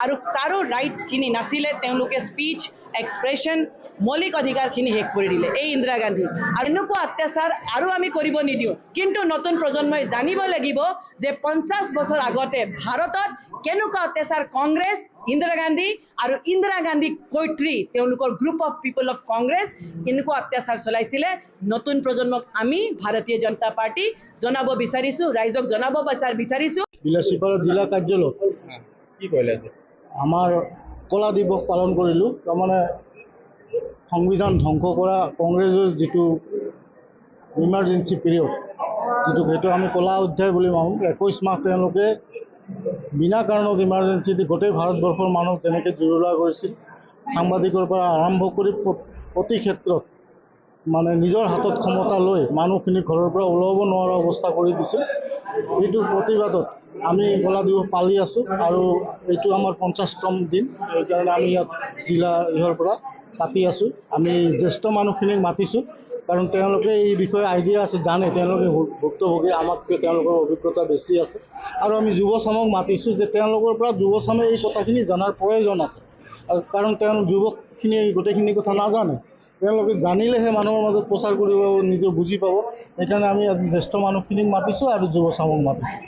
আৰু কাৰো ৰাইটছখিনি নাছিলে তেওঁলোকে স্পীচ এক্সপ্ৰেছন মৌলিক অধিকাৰখিনি শেষ কৰি দিলে এই ইন্দিৰা গান্ধী। আৰু এনেকুৱা অত্যাচাৰ আৰু আমি কৰিব নিদিওঁ। কিন্তু নতুন প্ৰজন্মই জানিব লাগিব যে পঞ্চাছ বছৰ আগতে ভাৰতত কেনেকুৱা অত্যাচাৰ কংগ্ৰেছ ইন্দিৰা গান্ধী আৰু ইন্দিৰা গান্ধী কৈত্ৰী তেওঁলোকৰ group of people of Congress এনেকুৱা অত্যাচাৰ চলাইছিলে। নতুন প্ৰজন্মক আমি ভাৰতীয় জনতা পাৰ্টি জনাব বিচাৰিছোঁ ৰাইজক জনাব বিচা- বিচাৰিছোঁ। বিলাসীপাৰা জিলা কাৰ্যালয়ত কি কৰিলে আমাৰ কলা দিৱস পালন কৰিলোঁ। তাৰমানে সংবিধান ধ্বংস কৰা কংগ্ৰেছৰ যিটো ইমাৰ্জেঞ্চি পিৰিয়ড যিটো সেইটো আমি কলা অধ্যায় বুলি ভাবোঁ। একৈছ মাহ তেওঁলোকে বিনা কাৰণত ইমাৰ্জেঞ্চি দি গোটেই ভাৰতবৰ্ষৰ মানুহ যেনেকৈ জুৰুলা কৰিছিল। সাংবাদিকৰ পৰা আৰম্ভ কৰি প্ৰ- প্ৰতি ক্ষেত্ৰত মানে নিজৰ হাতত ক্ষমতা লৈ মানুহখিনি ঘৰৰ পৰা ওলাব নোৱাৰা অৱস্থা কৰি দিছিল। এইটোৰ প্ৰতিবাদত আমি কলা দিৱস পালি আছোঁ আৰু এইটো আমাৰ পঞ্চাছতম দিন। সেইকাৰণে আমি ইয়াত জিলা ইহৰ পৰা পাতি আছোঁ। আমি জ্যেষ্ঠ মানুহখিনিক মাতিছোঁ কাৰণ তেওঁলোকে এই বিষয়ে আইডিয়া আছে জানে। তেওঁলোকে ভুক্তভোগী আমাতকৈ তেওঁলোকৰ অভিজ্ঞতা বেছি আছে। আৰু আমি যুৱচামক মাতিছোঁ যে তেওঁলোকৰ পৰা যুৱচামে এই কথাখিনি জনাৰ প্ৰয়োজন আছে। কাৰণ তেওঁ যুৱকখিনিয়ে গোটেইখিনি কথা নাজানে। তেওঁলোকে জানিলেহে মানুহৰ মাজত প্ৰচাৰ কৰিব নিজে বুজি পাব। সেইকাৰণে আমি আজি জ্যেষ্ঠ মানুহখিনিক মাতিছোঁ আৰু যুৱচামক মাতিছোঁ।